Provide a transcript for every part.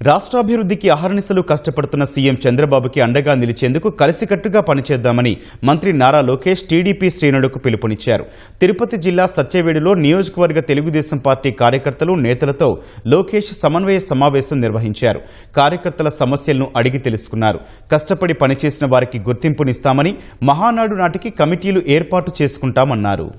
రాష్ట్రాభివృద్ధికి అహర్నిశలు కష్టపడుతున్న సీఎం చంద్రబాబుకి అండగా నిలిచేందుకు కలిసికట్టుగా పనిచేద్దామని మంత్రి నారా లోకేష్ టీడీపీ శ్రేణులకు పిలుపునిచ్చారు. తిరుపతి జిల్లా సత్యవేడులో నియోజకవర్గ తెలుగుదేశం పార్టీ కార్యకర్తలు నేతలతో లోకేష్ సమన్వయ సమావేశం నిర్వహించారు. కార్యకర్తల సమస్యలను అడిగి తెలుసుకున్నారు. కష్టపడి పనిచేసిన వారికి గుర్తింపునిస్తామని మహానాడు నాటికి కమిటీలు ఏర్పాటు చేసుకుంటామన్నారు.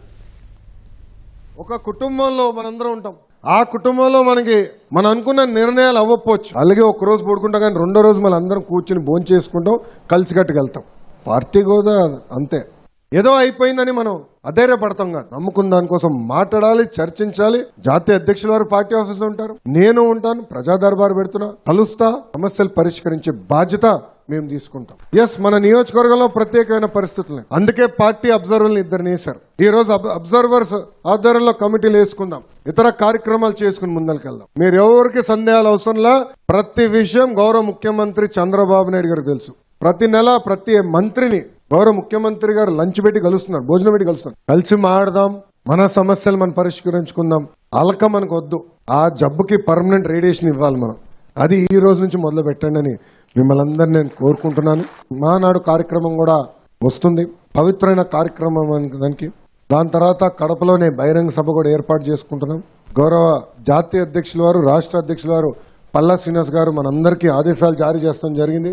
ఒక కుటుంబంలో మనందరం ఉంటాం. ఆ కుటుంబంలో మనకి మనం అనుకున్న నిర్ణయాలు అవ్వకపోవచ్చు. అలాగే ఒక రోజు పడుకుంటాం కానీ రెండో రోజు మనం అందరం కూర్చుని భోజనం చేసుకుంటాం కలిసికట్టుకెళ్తాం పార్టీ కూడా అంతే. ఏదో అయిపోయిందని మనం అధైర్యపడతాం కాదు. నమ్ముకున్న దానికోసం మాట్లాడాలి చర్చించాలి. జాతీయ అధ్యక్షుల వారు పార్టీ ఆఫీస్లో ఉంటారు. నేను ఉంటాను ప్రజా దర్బారు పెడుతున్నా కలుస్తా సమస్యలు పరిష్కరించే బాధ్యత మేము తీసుకుంటాం. ఎస్ మన నియోజకవర్గంలో ప్రత్యేకమైన పరిస్థితులు అందుకే పార్టీ అబ్జర్వర్లు ఇద్దరిని వేశారు ఈ రోజు అబ్- అబ్జర్వర్స్ ఆధ్వర్యంలో కమిటీలు వేసుకుందాం. ఇతర కార్యక్రమాలు చేసుకుని ముందరికెళ్దాం. మీరు ఎవరికి సందేహాలు అవసరంలా ప్రతి విషయం గౌరవ ముఖ్యమంత్రి చంద్రబాబు నాయుడు గారికి తెలుసు. ప్రతి నెల ప్రతి మంత్రిని గౌరవ ముఖ్యమంత్రి గారు లంచ్ పెట్టి కలుస్తున్నారు భోజనం పెట్టి కలుస్తున్నారు. కలిసి మాడదాం మన సమస్యలు మనం పరిష్కరించుకుందాం. అలక మనకు వద్దు. ఆ జబ్బుకి పర్మనెంట్ రేడియేషన్ ఇవ్వాలి మనం. అది ఈ రోజు నుంచి మొదలు పెట్టండి అని మిమ్మల్ని అందరినీ నేను కోరుకుంటున్నాను. మానాడు కార్యక్రమం కూడా వస్తుంది. పవిత్రమైన కార్యక్రమం దానికి. దాని తర్వాత కడపలోనే బహిరంగ సభ కూడా ఏర్పాటు చేసుకుంటున్నాం. గౌరవ జాతీయ అధ్యక్షుల వారు రాష్ట్ర అధ్యక్షుల వారు పల్లా శ్రీనివాస్ గారు మనందరికీ ఆదేశాలు జారీ చేస్తాం జరిగింది.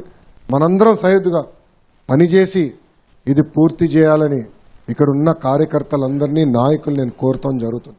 మనందరం సహేతుగా పనిచేసి ఇది పూర్తి చేయాలని ఇక్కడ ఉన్న కార్యకర్తలందరినీ నాయకులు నేను కోరటం జరుగుతుంది.